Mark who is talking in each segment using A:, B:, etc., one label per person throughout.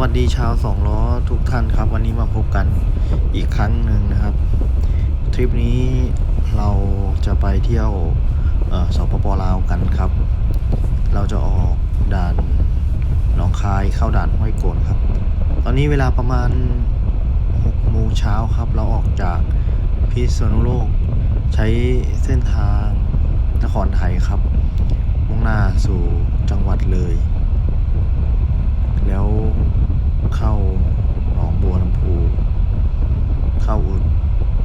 A: วัสดีชาวสองล้อทุกท่านครับ วันนี้มาพบกันอีกครั้งหนึ่งนะครับ ทริปนี้เราจะไปเที่ยวสปปลาวกันครับ เราจะออกด่านหนองคายเข้าด่านห้วยโกนครับ ตอนนี้เวลาประมาณ6โมงเช้าครับ เราออกจากพิษณุโลก ใช้เส้นทางนครไทยครับมุ่งหน้าสู่จังหวัดเลย แล้ว เข้าหนองบัวลำพูเข้าอุ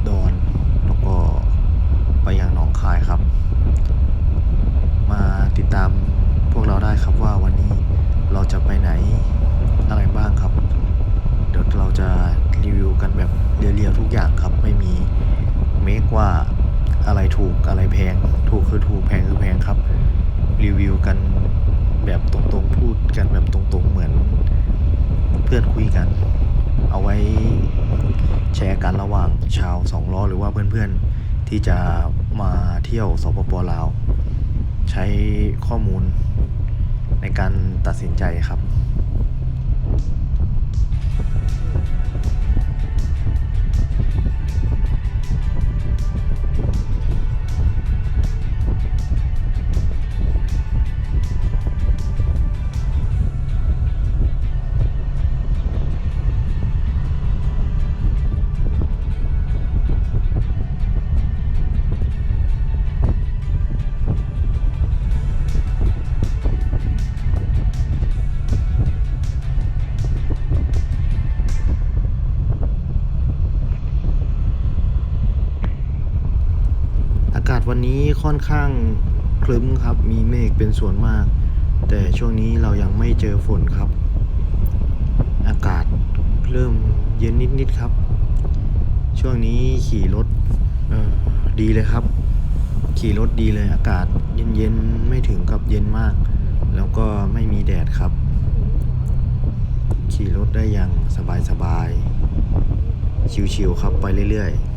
A: ดรแล้วก็ไปยังหนองคายครับ มาติดตามพวกเราได้ครับว่าวันนี้เราจะไปไหนอะไรบ้างครับ เดี๋ยวเราจะรีวิวกันแบบเรียวๆทุกอย่างครับไม่มีเมคว่าอะไรถูกอะไรแพง ถูกคือถูกแพงคือแพงครับ รีวิวกันแบบตรงๆพูดกันแบบตรงๆเหมือน พื่อนคุยกัน เอาไว้แชร์กันระหว่างชาวสองล้อหรือว่าเพื่อนๆที่จะมาเที่ยวสปปลาว ใช้ข้อมูลในการตัดสินใจครับ วันนี้ค่อนข้างคลึ้มครับ มีเมฆเป็นส่วนมาก แต่ช่วงนี้เรายังไม่เจอฝนครับ อากาศเริ่มเย็นนิดๆครับ ช่วงนี้ขี่รถดีเลยครับ ขี่รถดีเลยอากาศเย็นๆไม่ถึงกับเย็นมาก แล้วก็ไม่มีแดดครับ ขี่รถได้อย่างสบายๆชิวๆครับไปเรื่อยๆ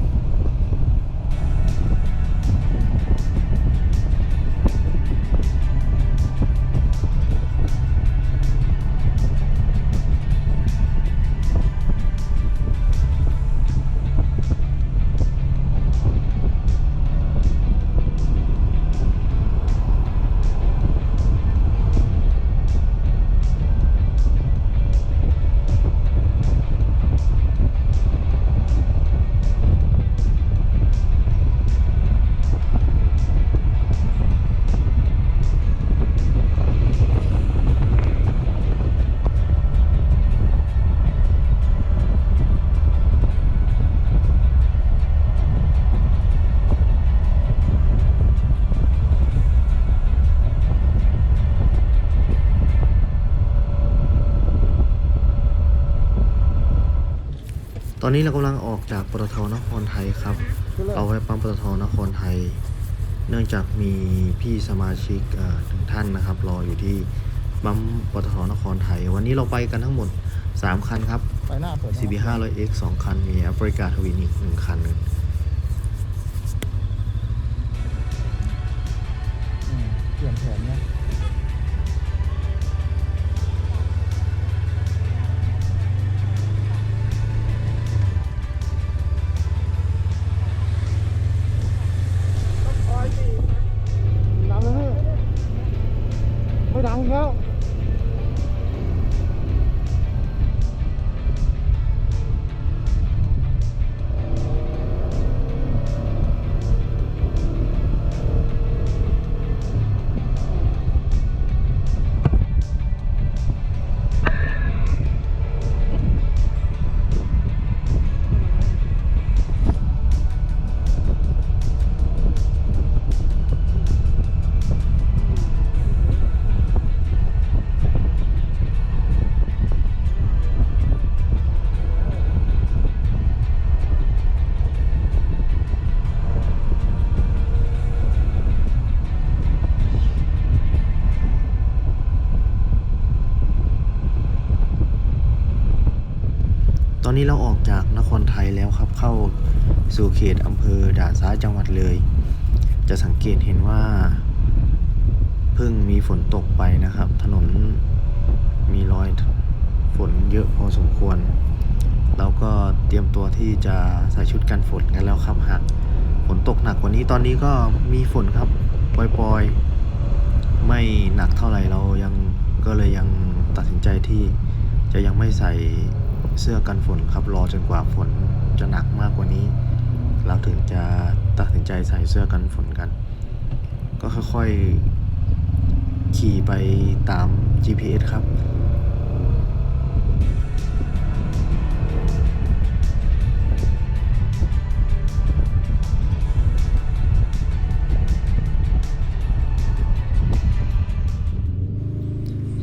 A: นนี้เรากำลังออกจากปตทนครไทยครับเอาไว้ปั๊มปตทนครไทย เนื่องจากมีพี่สมาชิกเอ่อหนึ่งท่านนะครับ รออยู่ที่ปั๊มปตทนครไทย วันนี้เราไปกันทั้งหมด 3 คันครับ
B: ไปหน้าเปิด
A: CB 5 0 0 X 2 คัน มี a f r i c a Twin อีก 1 คัน สู่เขตอำเภอด่านซ้ายจังหวัดเลย จะสังเกตเห็นว่า เพิ่งมีฝนตกไปนะครับ ถนนมีรอยฝนเยอะพอสมควร เราก็เตรียมตัวที่จะใส่ชุดกันฝนกันแล้วครับหากฝนตกหนักกว่านี้ตอนนี้ก็มีฝนครับปล่อยๆ ไม่หนักเท่าไหร่เรายังก็เลยยังตัดสินใจที่จะยังไม่ใส่เสื้อกันฝนครับรอจนกว่าฝนจะหนักมากกว่านี้ เราถึงจะตัดสินใจใส่เสื้อกันฝนกัน ก็ค่อยๆ ขี่ไปตาม GPS ครับ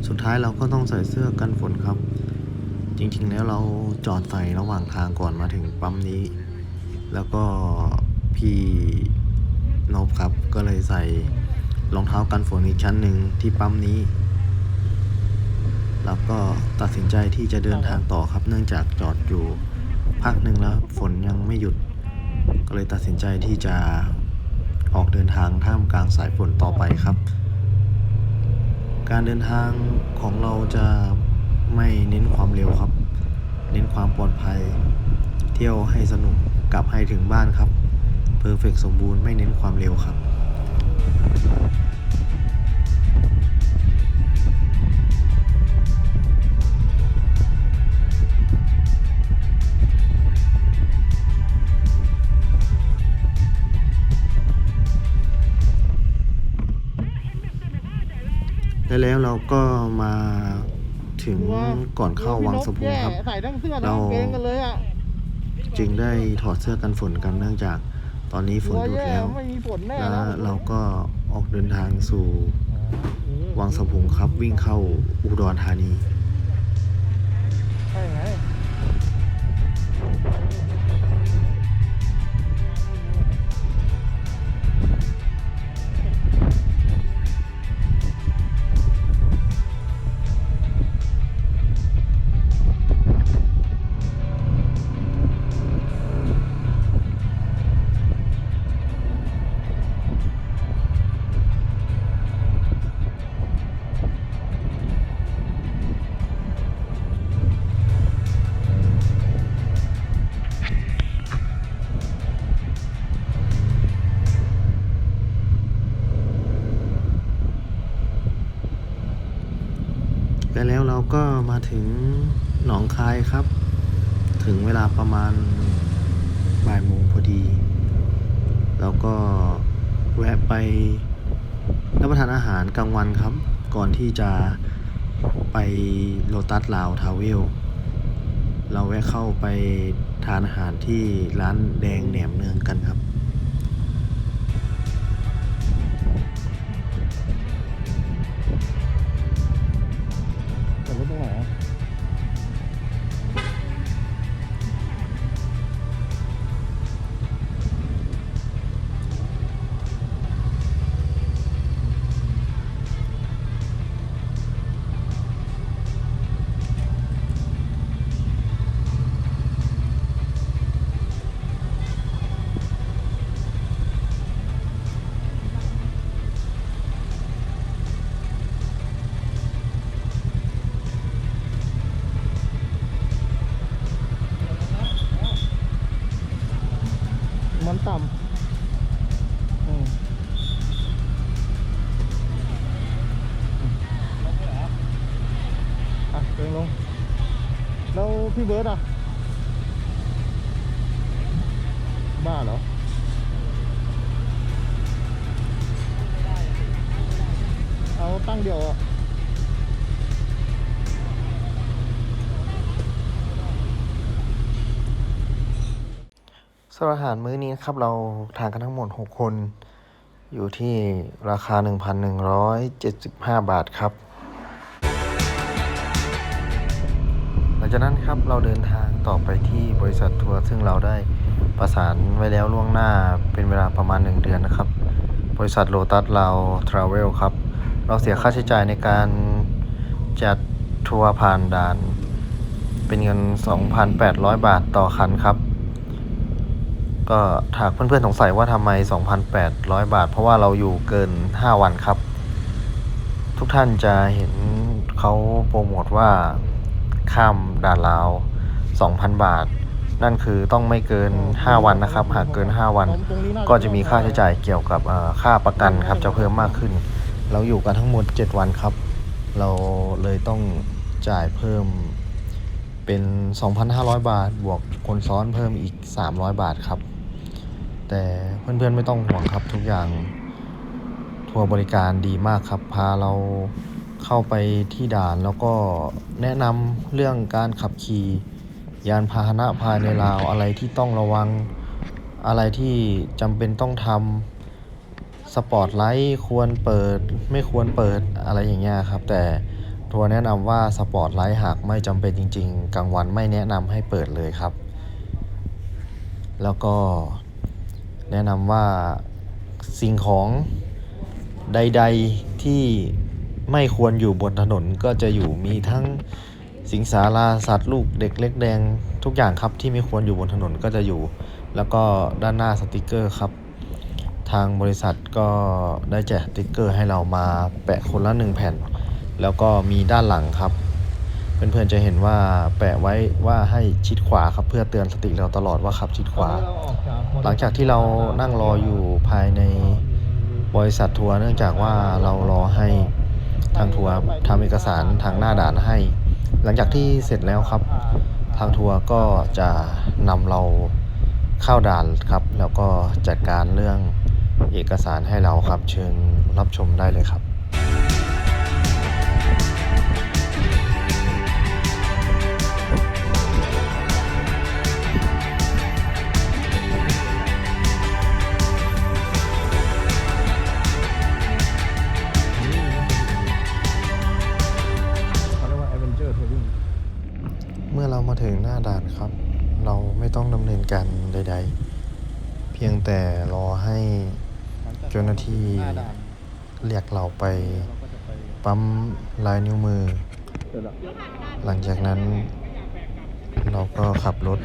A: สุดท้ายเราก็ต้องใส่เสื้อกันฝนครับ จริงๆ แล้วเราจอดใส่ระหว่างทางก่อนมาถึงปั๊มนี้ แล้วก็พี่นบครับ ก็เลยใส่รองเท้ากันฝนอีกชั้นหนึ่งที่ปั๊มนี้ แล้วก็ตัดสินใจที่จะเดินทางต่อครับ เนื่องจากจอดอยู่พักหนึ่งแล้วฝนยังไม่หยุด ก็เลยตัดสินใจที่จะออกเดินทางท่ามกลางสายฝนต่อไปครับ การเดินทางของเราจะไม่เน้นความเร็วครับ เน้นความปลอดภัย เที่ยวให้สนุก กลับให้ถึงบ้านครับเพอร์เฟกสมบูรณ์ไม่เน้นความเร็วครับและแล้วเราก็มาถึงก่อนเข้าวังสะพุงครับ
B: ใส่ทั้งเสื้อทั้
A: เรา จึงได้ถอดเสื้อกันฝนกันเนื่องจากตอนนี้ฝนหยุดแล้ว
B: ไม่มีฝนแน่
A: และ
B: แล้ว
A: เราก็ออกเดินทางสู่วังสะพุงครับวิ่งเข้าอุดรธานี และแล้วเราก็มาถึงหนองคายครับ ถึงเวลาประมาณบ่ายโมงพอดี แล้วก็แวะไปรับประทานอาหารกลางวันครับ ก่อนที่จะไปโลตัสลาวทาวเวล เราแวะเข้าไปทานอาหารที่ร้านแดงแหนมเนืองกันครับ
B: พี่เบิร์ดอะ บ้าเหรอเอาตั้งเดียวอะ
A: สำหรับอาหารมื้อนี้นะครับ เราทานกันทั้งหมด 6 คน อยู่ที่ราคา 1,175 บาทครับ จากนั้นครับเราเดินทางต่อไปที่บริษัททัวร์ซึ่งเราได้ประสานไว้แล้วล่วงหน้าเป็นเวลาประมาณ 1 เดือนนะครับ บริษัทโลตัสเราทราเวลครับ เราเสียค่าใช้จ่ายในการจัดทัวร์ผ่านด่าน เป็นเงิน 2,800 บาทต่อคันครับ ก็ถากเพื่อนๆสงสัยว่าทำไม 2,800 บาท เพราะว่าเราอยู่เกิน 5 วันครับ ทุกท่านจะเห็นเขาโปรโมทว่า ข้ามด่านลาว 2,000 บาท นั่นคือต้องไม่เกิน 5 วันนะครับ หากเกิน 5 วัน ก็จะมีค่าใช้จ่ายเกี่ยวกับค่าประกันครับจะเพิ่มมากขึ้น เราอยู่กันทั้งหมด 7 วันครับ เราเลยต้องจ่ายเพิ่มเป็น 2,500 บาท บวกคนซ้อนเพิ่มอีก 300 บาทครับ แต่เพื่อนๆไม่ต้องห่วงครับทุกอย่างทัวร์บริการดีมากครับ พาเรา เข้าไปที่ด่านแล้วก็แนะนำเรื่องการขับขี่ยานพาหนะภายในลาวอะไรที่ต้องระวัง อะไรที่จำเป็นต้องทำสปอร์ตไลท์ควรเปิดไม่ควรเปิดอะไรอย่างเงี้ยครับ แต่ทัวร์แนะนำว่าสปอร์ตไลท์หากไม่จำเป็นจริง ๆ กลางวันไม่แนะนำให้เปิดเลยครับ แล้วก็แนะนำว่าสิ่งของใด ๆที่ ไม่ควรอยู่บนถนนก็จะอยู่มีทั้งสิงสาราสัตว์ลูกเด็กเล็กแดงทุกอย่างครับที่ไม่ควรอยู่บนถนนก็จะอยู่ แล้วก็ด้านหน้าสติกเกอร์ครับ ทางบริษัทก็ได้แจกสติกเกอร์ให้เรามาแปะคนละหนึ่งแผ่น แล้วก็มีด้านหลังครับ เพื่อนๆจะเห็นว่าแปะไว้ว่าให้ชิดขวาครับเพื่อเตือนสติเราตลอดว่าขับชิดขวา หลังจากที่เรานั่งรออยู่ภายในบริษัททัวร์เนื่องจากว่าเรารอให้ ทางทัวร์ทำเอกสารทางหน้าด่านให้ หลังจากที่เสร็จแล้วครับ ทางทัวร์ก็จะนำเราเข้าด่านครับ แล้วก็จัดการเรื่องเอกสารให้เราครับ เชิญรับชมได้เลยครับ มาถึงหน้าด่านครับ เราไม่ต้องดำเนินการใด ๆ เพียงแต่รอให้เจ้าหน้าที่เรียกเราไป
B: ปั๊
A: มลายนิ้วมือ หลังจากนั้น เราก็ขับรถ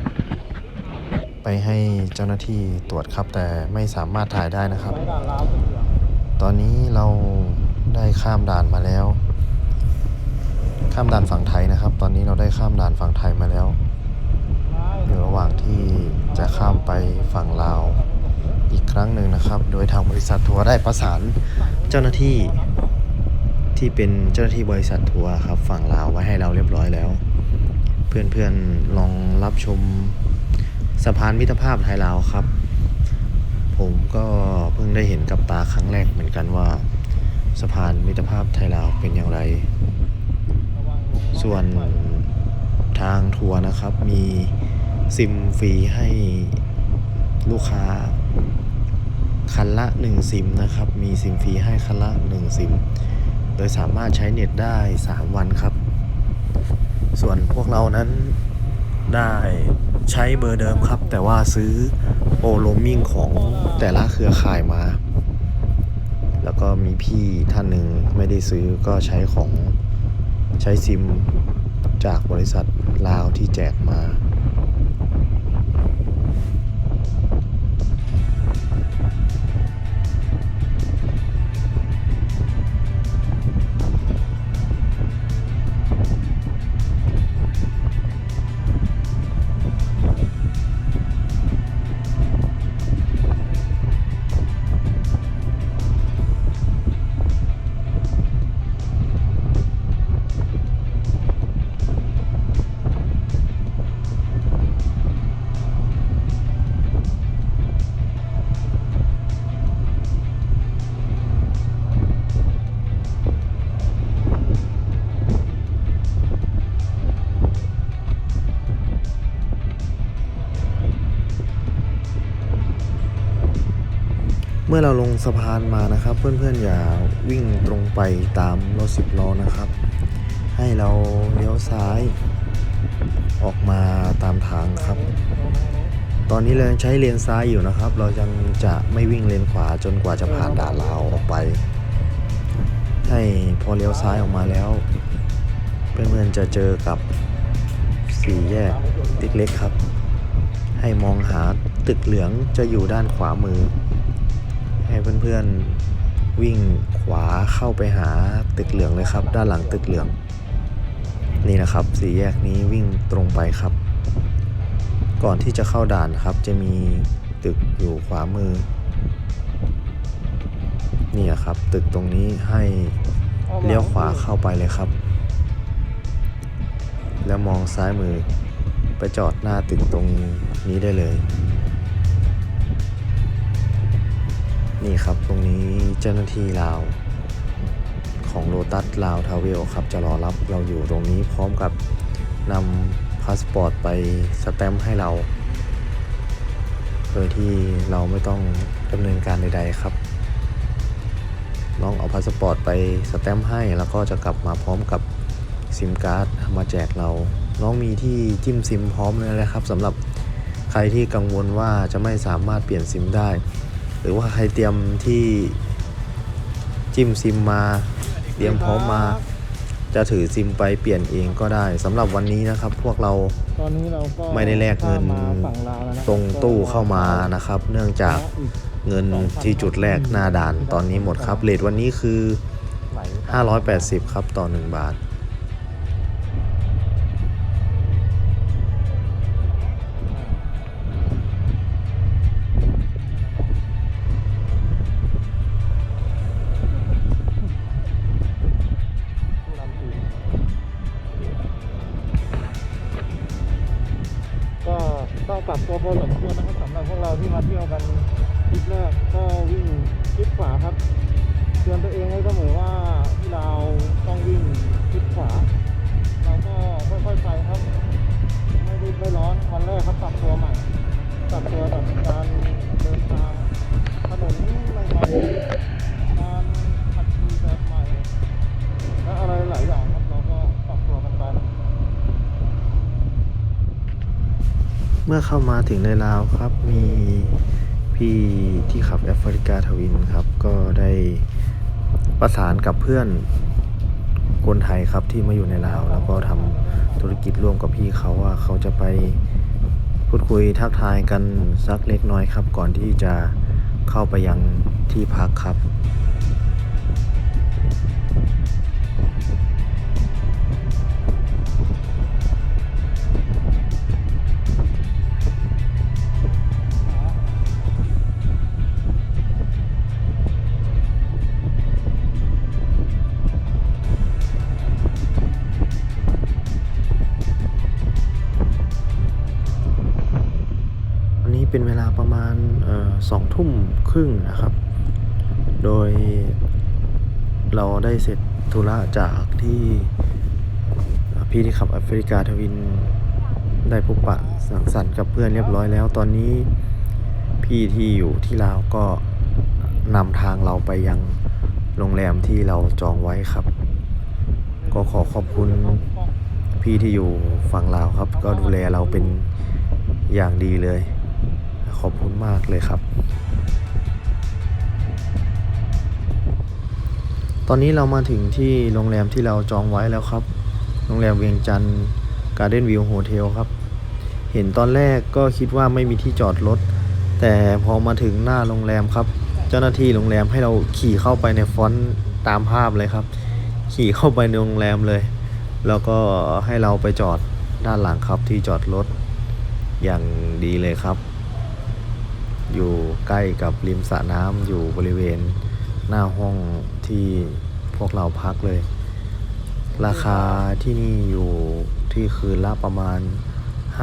A: ไปให้เจ้าหน้าที่ตรวจครับ แต่ไม่สามารถถ่ายได้นะครับ ตอนนี้เราได้ข้ามด่านมาแล้ว ข้ามด่านฝั่งไทยนะครับ ตอนนี้เราได้ข้ามด่านฝั่งไทยมาแล้ว อยู่ระหว่างที่จะข้ามไปฝั่งลาวอีกครั้งหนึ่งนะครับ โดยทางบริษัททัวร์ได้ประสานเจ้าหน้าที่ที่เป็นเจ้าหน้าที่บริษัททัวร์ครับฝั่งลาวไว้ให้เราเรียบร้อยแล้ว เพื่อนๆลองรับชมสะพานมิตรภาพไทยลาวครับ ผมก็เพิ่งได้เห็นกับตาครั้งแรกเหมือนกันว่า สะพานมิตรภาพไทยลาวเป็นอย่างไร ส่วนทางทัวร์นะครับ มีซิมฟรีให้ลูกค้าคันละ 1 ซิมนะครับ มีซิมฟรีให้คันละ 1 ซิม โดยสามารถใช้เน็ตได้ 3 วันครับ ส่วนพวกเรานั้นได้ใช้เบอร์เดิมครับ แต่ว่าซื้อโอโรมมิ่งของแต่ละเครือข่ายมา แล้วก็มีพี่ท่านหนึ่งไม่ได้ซื้อก็ใช้ของ ใช้ซิมจากบริษัทลาวที่แจกมา สะพานมานะครับ เพื่อนๆอย่าวิ่งตรงไปตามรถสิบล้อนะครับ ให้เราเลี้ยวซ้าย ออกมาตามทางครับ ตอนนี้เรายังใช้เลนซ้ายอยู่นะครับ เรายังจะไม่วิ่งเลนขวาจนกว่าจะผ่านด่านลาวออกไป ให้พอเลี้ยวซ้ายออกมาแล้ว เพื่อนๆจะเจอกับสี่แยกติ๊กเล็กครับ ให้มองหาตึกเหลืองจะอยู่ด้านขวามือ ให้เพื่อนๆวิ่งขวาเข้าไปหาตึกเหลืองเลยครับ ด้านหลังตึกเหลือง นี่นะครับสี่แยกนี้วิ่งตรงไปครับ ก่อนที่จะเข้าด่านครับจะมีตึกอยู่ขวามือนี่ครับตึกตรงนี้ให้เลี้ยวขวาเข้าไปเลยครับ แล้วมองซ้ายมือไปจอดหน้าตึกตรงนี้ได้เลย นี่ครับตรงนี้เจ้าหน้าที่ลาว ของโลตัสลาวทาวเวลครับ จะรอรับเราอยู่ตรงนี้พร้อมกับนำพาสปอร์ตไปสแตมป์ให้เราโดยที่เราไม่ต้องดำเนินการใดๆครับ น้องเอาพาสปอร์ตไปสแตมป์ให้แล้วก็จะกลับมาพร้อมกับซิมการ์ดมาแจกเรา น้องมีที่จิ้มซิมพร้อมเลยนะครับสำหรับใครที่กังวลว่าจะไม่สามารถเปลี่ยนซิมได้ หรือว่าใครเตรียมที่จิ้มซิมมา เตรียมพร้อมมา จะถือซิมไปเปลี่ยนเองก็ได้สำหรับวันนี้นะครับ พวกเรา
B: ตอนนี้เราก็
A: ไม่ได้แลกเงินตรงตู้เข้ามานะครับ เนื่องจากเงินที่จุดแรกหน้าด่านตอนนี้หมดครับเลทวันนี้คือ 580 ครับต่อ 1 บาท
B: อเข้ามาถึง
A: ในลาวครับ มีพี่ที่ขับแอฟริกาทวินครับ ก็ได้ประสานกับเพื่อนคนไทยครับที่มาอยู่ในลาว แล้วก็ทำธุรกิจร่วมกับพี่เขาว่าเขาจะไปพูดคุยทักทายกันสักเล็กน้อยครับ ก่อนที่จะเข้าไปยังที่พักครับ ประมาณออสองทุ่มครึ่งนะครับ โดยเราได้เสร็จธุระจากที่พี่ที่ขับแอฟริกาทวินได้พบปะสังสรรค์กับเพื่อนเรียบร้อยแล้ว ตอนนี้พี่ที่อยู่ที่ลาวก็นำทางเราไปยังโรงแรมที่เราจองไว้ครับ ก็ขอขอบคุณพี่ที่อยู่ฝั่งลาวครับ ก็ดูแลเราเป็นอย่างดีเลย ขอบคุณมากเลยครับ ตอนนี้เรามาถึงที่โรงแรมที่เราจองไว้แล้วครับ โรงแรมเวียงจันทร์การ์เด้นวิวโฮเทลครับ เห็นตอนแรกก็คิดว่าไม่มีที่จอดรถ แต่พอมาถึงหน้าโรงแรมครับ เจ้าหน้าที่โรงแรมให้เราขี่เข้าไปในฟอนต์ตามภาพเลยครับ ขี่เข้าไปในโรงแรมเลย แล้วก็ให้เราไปจอดด้านหลังครับที่จอดรถอย่างดีเลยครับ อยู่ใกล้กับริมสระน้ำอยู่บริเวณหน้าห้องที่พวกเราพักเลย ราคาที่นี่อยู่ที่คืนละประมาณ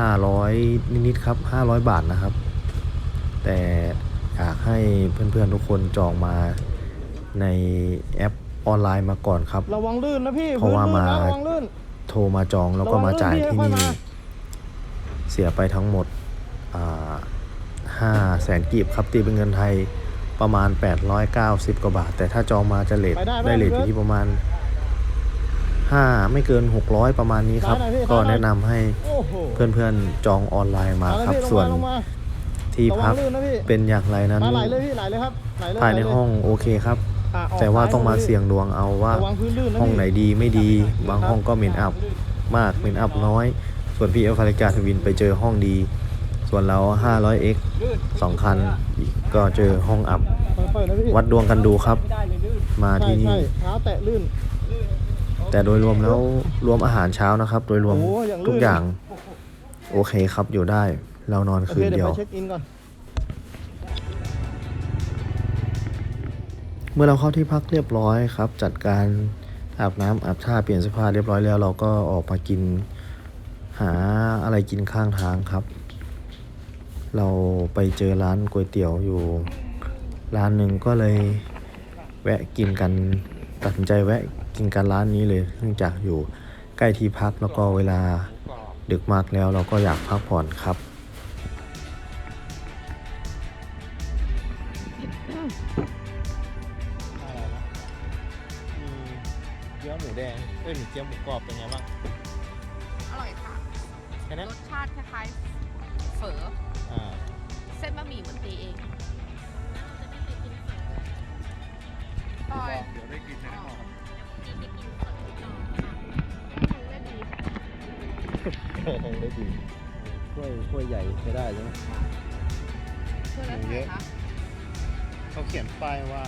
A: 500 นิดๆครับ 500 บาทนะครับ แต่อยากให้เพื่อนๆทุกคนจองมาในแอปออนไลน์มาก่อนครับ
B: ระวังลื่นนะพี่
A: เพราะว่า
B: พื้นลื่น
A: มา
B: นะระวังลื่น
A: โทรมาจองแล้วก็มาจ่ายที่นี่
B: ระวังลื่นพี่ค่อยมา
A: เสียไปทั้งหมดห้า แสนกีบครับตีเป็นเงินไทยประมาณ 890 กว่าบาท แต่ถ้าจองมาจะเลท
B: ไปได้
A: ได้เลท
B: ไป
A: อ
B: ได้
A: ยู่ที่ประมาณ 5 ไม่เกิน 600 ประมาณนี้ครับ
B: ได้ได้พี่
A: ก็
B: ได้ได้
A: แนะนำให้
B: โอ้โห
A: เพื่อนๆจองออนไลน์มา
B: เอเลย
A: ครับ
B: พี่
A: ส่วน
B: ลงมา
A: ที่
B: ลงมา
A: พัก
B: ระวังลื่นนะพี่
A: เป็นอย่างไรนั้น
B: มาไหลเลยพี่ไหลเลยครับไหลเลย
A: ภายใน
B: ไหลเลย
A: ห้องโอเคครับ
B: อะออก
A: แต่ว่า
B: ซ้ย
A: ต้องมา
B: ลพี่
A: เสี่ยงดวงเอาว่า
B: ระวังพื้นลื่นนะ
A: ห้อง
B: พี่
A: ไหนดีไม่ดี บางห้องก็เหม็นอับมากเป็นอัพน้อย ส่วนพี่เอลฟาริกาทวินไปเจอห้องดี ส่วนเรา 500x สองคัน อีกก็เจอห้องอับ
B: ค่อยๆนะพี่
A: วัดดวงกันดูครับ มา
B: ใช่
A: ที่นี่
B: ใช่เท้าแตะลื่น
A: แต่โดยรวมแล้วรวมอาหารเช้านะครับ โดยรวม
B: โอ้อย่างลื่น
A: ทุกอย่าง โอเคครับอยู่ได้ เรานอน
B: โอ
A: คื
B: เคนเดี๋
A: เดี
B: ย
A: ยว ว
B: ไปเช็คอินก่อน
A: เมื่อเราเข้าที่พักเรียบร้อยครับ จัดการอาบน้ำอาบท่าเปลี่ยนเสื้อผ้าเรียบร้อยแล้ว เราก็ออกมากิน หาอะไรกินข้างทางครับ เราไปเจอร้านก๋วยเตี๋ยวอยู่ ร้านหนึ่งก็เลยแวะกินกันตัดสินใจแวะกินกันร้านนี้เลยเนื่องจากอยู่ใกล้ที่พักแล้วก็เวลาดึกมากแล้วเราก็อยากพักผ่อนครับ
B: หมูเย
C: ไง
B: อะ
C: คะ
B: เขาเขียนป้ายว่า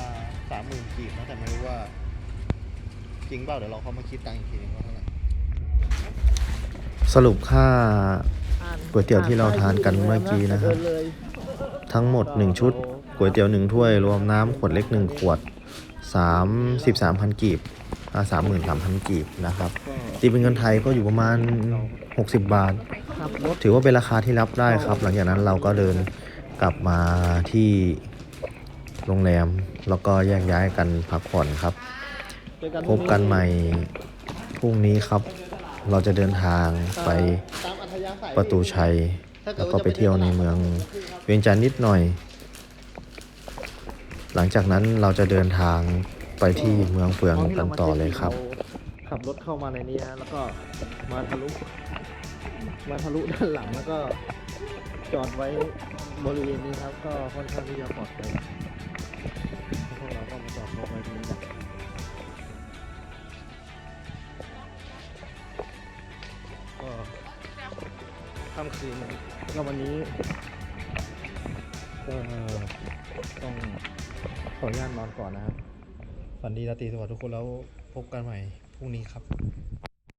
B: สามหมื่นกีบนะแต่ไม่รู้ว่า จริงเปล่าเดี๋ยวเราเขามาคิดตังค์อีกทีนึงว่าเท่าไหร่
A: สรุปค่าก๋วยเตี๋ยวที่เราทานกันเมื่อกี้นะครับ
B: เดิเลย
A: ทั้งหมด 1 ชุดก๋วยเตี๋ยว1ถ้วยรวมน้ำขวดเล็ก 1 ขวด 3 13,000กีบอ่า33,000กีบนะครับ
B: ก็
A: ตีเป็นเงินไทยก็อยู่ประมาณ 60 บาท
B: ขับรถ
A: ถือว่าเป็นราคาที่รับได้ครับ หลังจากนั้นเราก็เดิน กลับมาที่โรงแรมแล้วก็แยกย้ายกันพักผ่อนครับ
B: เจอ
A: พบกันใหม่พรุ่งนี้ครับ เราจะเดินทางไป
B: ตามอัธยาศัย
A: ประตูชัย แล้วก็ไปเที่ยวในเมืองเวียงจันทร์นิดหน่อย หลังจากนั้นเราจะเดินทางไปที่เมืองเฟืองกันต่อเลยครับ
B: ขับรถเข้ามาในนี้ฮะแล้วก็มาทะลุมาทะลุด้านหลังแล้วก็จอดไว้ บริเวณนี้ครับก็ค่อนข้างที่จะปลอดภัยพวกเราก็มาจอดรถไว้ตรงนี้กันก็ค่ำคืนก็วันนี้ก็ต้องขออนุญาตนอนก่อนนะครับ ฝันดีราตรีสวัสดิ์ทุกคนแล้วพบกันใหม่พรุ่งนี้ครับ